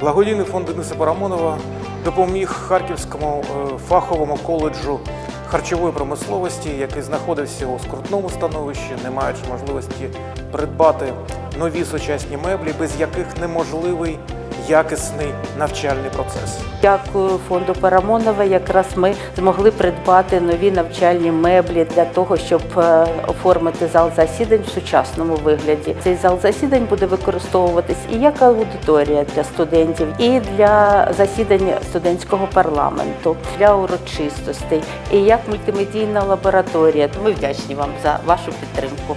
Благодійний фонд Дениса Парамонова допоміг Харківському е, фаховому коледжу харчової промисловості, який знаходився у скрутному становищі, не маючи можливості придбати нові сучасні меблі, без яких неможливий якісний навчальний процес. Дякую фонду Парамонова. Якраз ми змогли придбати нові навчальні меблі для того, щоб е, оформити зал засідань в сучасному вигляді. Цей зал засідань буде використовуватись і як аудиторія для студентів, і для засідань студентського парламенту, для урочистостей, і як мультимедійна лабораторія. Ми вдячні вам за вашу підтримку.